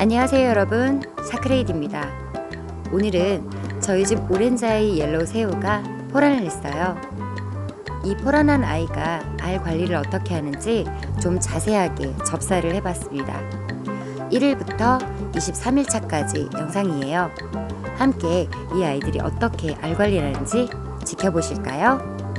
안녕하세요 여러분. 사크레이드입니다. 오늘은 저희 집 오렌자이 옐로우 새우가 포란을 했어요. 이 포란한 아이가 알 관리를 어떻게 하는지 좀 자세하게 접사를 해봤습니다. 1일부터 23일차까지 영상이에요. 함께 이 아이들이 어떻게 알 관리를 하는지 지켜보실까요?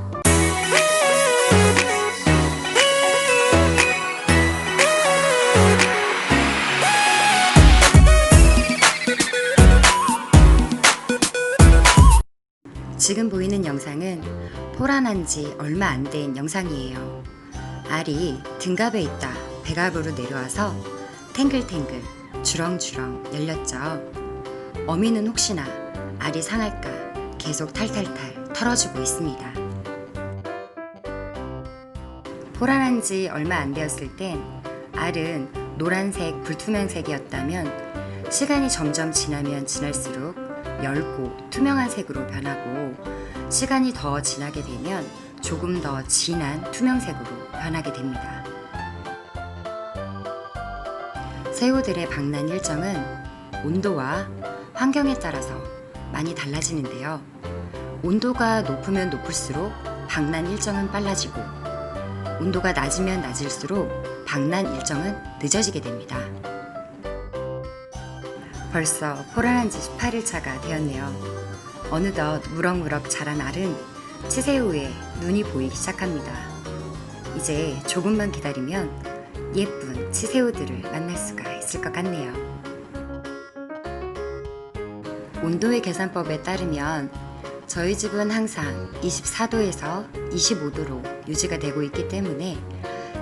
지금 보이는 영상은 포란한 지 얼마 안 된 영상이에요. 알이 등갑에 있다 배갑으로 내려와서 탱글탱글 주렁주렁 열렸죠. 어미는 혹시나 알이 상할까 계속 탈탈탈 털어주고 있습니다. 포란한 지 얼마 안 되었을 땐 알은 노란색 불투명색이었다면 시간이 점점 지나면 지날수록 엷고 투명한 색으로 변하고 시간이 더 지나게 되면 조금 더 진한 투명색으로 변하게 됩니다. 새우들의 방란 일정은 온도와 환경에 따라서 많이 달라지는데요. 온도가 높으면 높을수록 방란 일정은 빨라지고 온도가 낮으면 낮을수록 방란 일정은 늦어지게 됩니다. 벌써 포란한 지 18일차가 되었네요. 어느덧 무럭무럭 자란 알은 치새우에 눈이 보이기 시작합니다. 이제 조금만 기다리면 예쁜 치새우들을 만날 수가 있을 것 같네요. 온도의 계산법에 따르면 저희 집은 항상 24도에서 25도로 유지가 되고 있기 때문에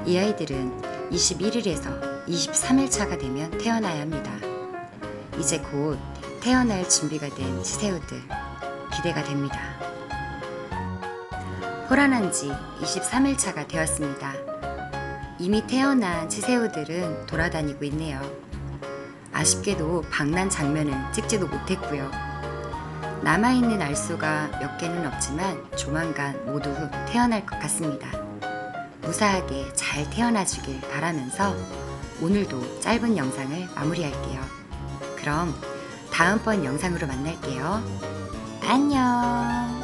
이 아이들은 21일에서 23일 차가 되면 태어나야 합니다. 이제 곧 태어날 준비가 된 치새우들 기대가 됩니다. 포란한 지 23일 차가 되었습니다. 이미 태어난 치새우들은 돌아다니고 있네요. 아쉽게도 방난 장면은 찍지도 못했고요. 남아있는 알수가 몇 개는 없지만 조만간 모두 태어날 것 같습니다. 무사하게 잘 태어나주길 바라면서 오늘도 짧은 영상을 마무리할게요. 그럼 다음번 영상으로 만날게요. 안녕!